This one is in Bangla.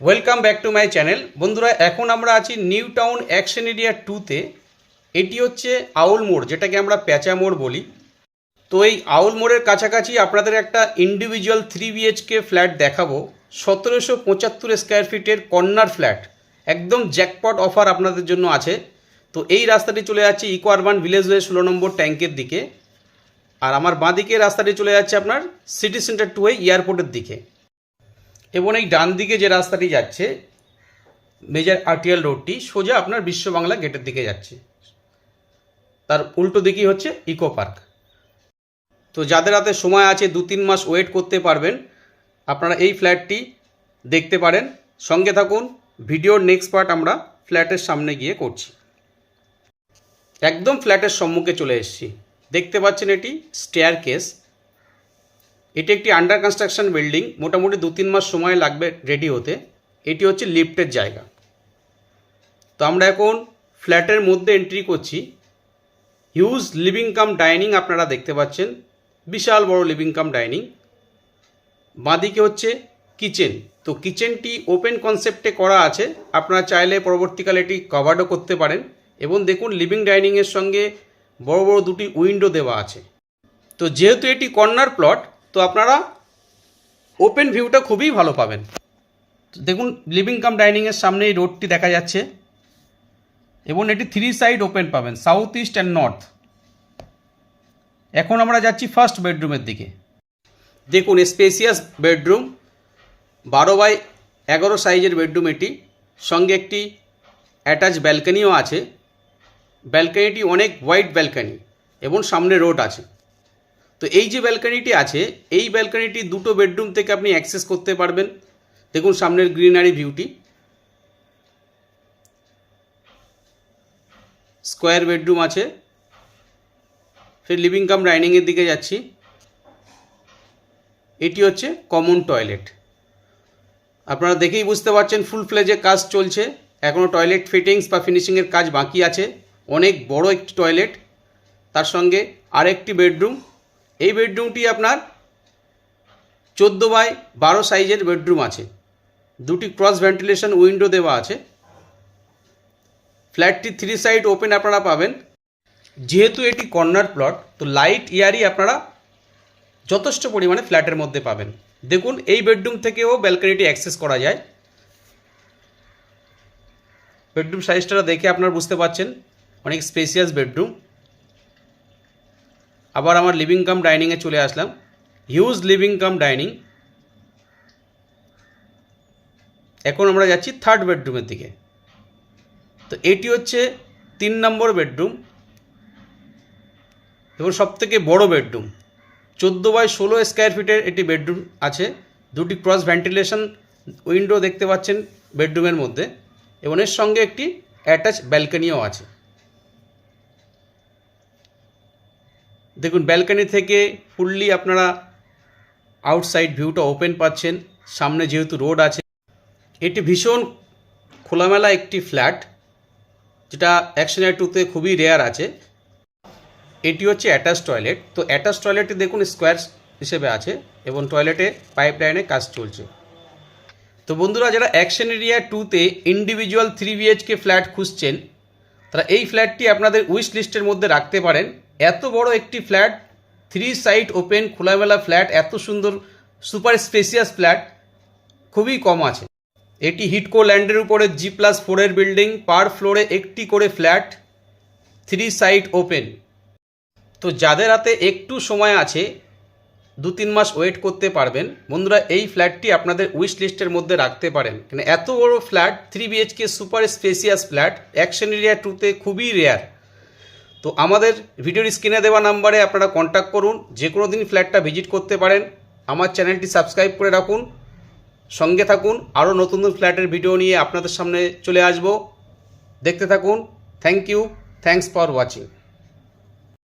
Welcome back to my channel বন্ধুরা, এখন আমরা আছি নিউ টাউন অ্যাকশন এরিয়া টুতে এটি হচ্ছে আউল মোড়, যেটাকে আমরা প্যাঁচা মোড় বলি। তো এই আউল মোড়ের কাছাকাছি আপনাদের একটা ইন্ডিভিজুয়াল থ্রি বিএইচকে ফ্ল্যাট দেখাবো। সতেরোশো পঁচাত্তর স্কোয়ার ফিটের কর্নার ফ্ল্যাট একদম জ্যাকপট অফার আপনাদের জন্য আছে। তো এই রাস্তাটি চলে যাচ্ছে ইকো আরবান ভিলেজ ওয়ে ষোলো নম্বর ট্যাঙ্কের দিকে। আর আমার বাঁদিকে রাস্তাটি চলে যাচ্ছে আপনার সিটি সেন্টার টু এয়ারপোর্টের দিকে। এবং এই ডান দিকে যে রাস্তাটি যাচ্ছে, মেজর আরটিএল রোডটি সোজা আপনার বিশ্ব বাংলা গেটের দিকে যাচ্ছে। তার উল্টো দিকেই হচ্ছে ইকো পার্ক। তো যাদের হাতে সময় আছে দু তিন মাস ওয়েট করতে পারবেন, আপনারা এই ফ্ল্যাটটি দেখতে পারেন। সঙ্গে থাকুন, ভিডিওর নেক্সট পার্ট আমরা ফ্ল্যাটের সামনে গিয়ে করছি। একদম ফ্ল্যাটের সম্মুখে চলে এসেছি। দেখতে পাচ্ছেন এটি স্টেয়ার কেস এটি একটি আন্ডার কনস্ট্রাকশন বিল্ডিং মোটামুটি দু তিন মাস সময় লাগবে রেডি হতে। এটি হচ্ছে লিফটের জায়গা। তো আমরা এখন ফ্ল্যাটের মধ্যে এন্ট্রি করছি। হিউজ লিভিং কাম ডাইনিং আপনারা দেখতে পাচ্ছেন। বিশাল বড় লিভিং কাম ডাইনিং বাঁদিকে হচ্ছে কিচেন তো কিচেনটি ওপেন কনসেপ্টে করা আছে। আপনারা চাইলে পরবর্তীকালে এটি কভারও করতে পারেন। এবং দেখুন লিভিং ডাইনিংয়ের সঙ্গে বড় বড় দুটি উইন্ডো দেওয়া আছে। তো যেহেতু এটি কর্নার প্লট তো আপনারা ওপেন ভিউটা খুবই ভালো পাবেন। দেখুন লিভিং কাম ডাইনিংয়ের সামনে এই রোডটি দেখা যাচ্ছে। এবং এটি থ্রি সাইড ওপেন পাবেন সাউথ ইস্ট অ্যান্ড নর্থ এখন আমরা যাচ্ছি ফার্স্ট বেডরুমের দিকে। দেখুন স্পেসিয়াস বেডরুম বারো বাই এগারো সাইজের বেডরুম এটি। সঙ্গে একটি অ্যাটাচ ব্যালকনিও আছে। ব্যালকনিটি অনেক হোয়াইট ব্যালকনি এবং সামনে রোড আছে। তো এই যে ব্যালকনিটি আছে, এই ব্যালকনিটি দুটো বেডরুম থেকে আপনি অ্যাক্সেস করতে পারবেন। দেখুন সামনের গ্রিনারি ভিউটি স্কোয়ার বেডরুম আছে। ফের লিভিং কাম ডাইনিংয়ের দিকে যাচ্ছি। এটি হচ্ছে কমন টয়লেট আপনারা দেখেই বুঝতে পারছেন ফুল ফ্লেজে কাজ চলছে। এখনও টয়লেট ফিটিংস বা ফিনিশিংয়ের কাজ বাকি আছে। অনেক বড় একটি টয়লেট তার সঙ্গে আরেকটি বেডরুম এই বেডরুমটি আপনার চোদ্দ বাই বারো সাইজের বেডরুম আছে। দুটি ক্রস ভেন্টিলেশন উইন্ডো দেওয়া আছে। ফ্ল্যাটটি থ্রি সাইড ওপেন আপনারা পাবেন। যেহেতু এটি কর্নার প্লট, তো লাইট, ইয়ারই আপনারা যথেষ্ট পরিমাণে ফ্ল্যাটের মধ্যে পাবেন। দেখুন, এই বেডরুম থেকেও ব্যালকনিটি অ্যাক্সেস করা যায়। বেডরুম সাইজটা দেখে আপনারা বুঝতে পারছেন, অনেক স্পেসিয়াস বেডরুম। আবার আমার লিভিং কাম ডাইনিংয়ে চলে আসলাম। হিউজ লিভিং কাম ডাইনিং এখন আমরা যাচ্ছি থার্ড বেডরুমের দিকে। তো এটি হচ্ছে তিন নম্বর বেডরুম এবং সবথেকে বড় বেডরুম চোদ্দ বাই ষোলো স্কোয়ার ফিটের এটি বেডরুম আছে। দুটি ক্রস ভেন্টিলেশন উইন্ডো দেখতে পাচ্ছেন বেডরুমের মধ্যে। এবং এর সঙ্গে একটি অ্যাটাচ ব্যালকনিও আছে। দেখুন ব্যালকনি থেকে ফুললি আপনারা আউটসাইড ভিউটা ওপেন পাচ্ছেন। সামনে যেহেতু রোড আছে। এটি ভীষণ খোলামেলা একটি ফ্ল্যাট যেটা অ্যাকশনের টুতে খুবই রেয়ার আছে। এটি হচ্ছে অ্যাটাচ টয়লেট তো অ্যাটাচ টয়লেটটি দেখুন স্কোয়ার হিসেবে আছে এবং টয়লেটে পাইপ লাইনে কাজ চলছে। তো বন্ধুরা, যারা অ্যাকশন এরিয়া টুতে ইন্ডিভিজুয়াল থ্রি বিএইচকে ফ্ল্যাট খুঁজছেন, তারা এই ফ্ল্যাটটি আপনাদের উইশ লিস্টের মধ্যে রাখতে পারেন। এত বড় একটি ফ্ল্যাট থ্রি সাইড ওপেন খোলামেলা ফ্ল্যাট, এত সুন্দর সুপার স্পেসিয়াস ফ্ল্যাট, খুবই কম আছে। এটি হিটকো ল্যান্ডের উপরে জি প্লাস ফোরের বিল্ডিং পার ফ্লোরে একটি করে ফ্ল্যাট থ্রি সাইড ওপেন তো যাদের হাতে একটু সময় আছে, দু তিন মাস ওয়েট করতে পারবেন। বন্ধুরা, এই ফ্ল্যাটটি আপনাদের উইশ লিস্টের মধ্যে রাখতে পারেন। কেন এত বড় flat three BHK super spacious flat action area টুতে খুবই রেয়ার তো আমাদের ভিডিওর স্ক্রিনে দেওয়া নাম্বারে আপনারা কন্ট্যাক্ট করুন, যে কোনো দিন ফ্ল্যাটটা ভিজিট করতে পারেন। আমার চ্যানেলটি সাবস্ক্রাইব করে রাখুন। সঙ্গে থাকুন, আরও নতুন নতুন ফ্ল্যাটের ভিডিও নিয়ে আপনাদের সামনে চলে আসব। দেখতে থাকুন। Thank you thanks for watching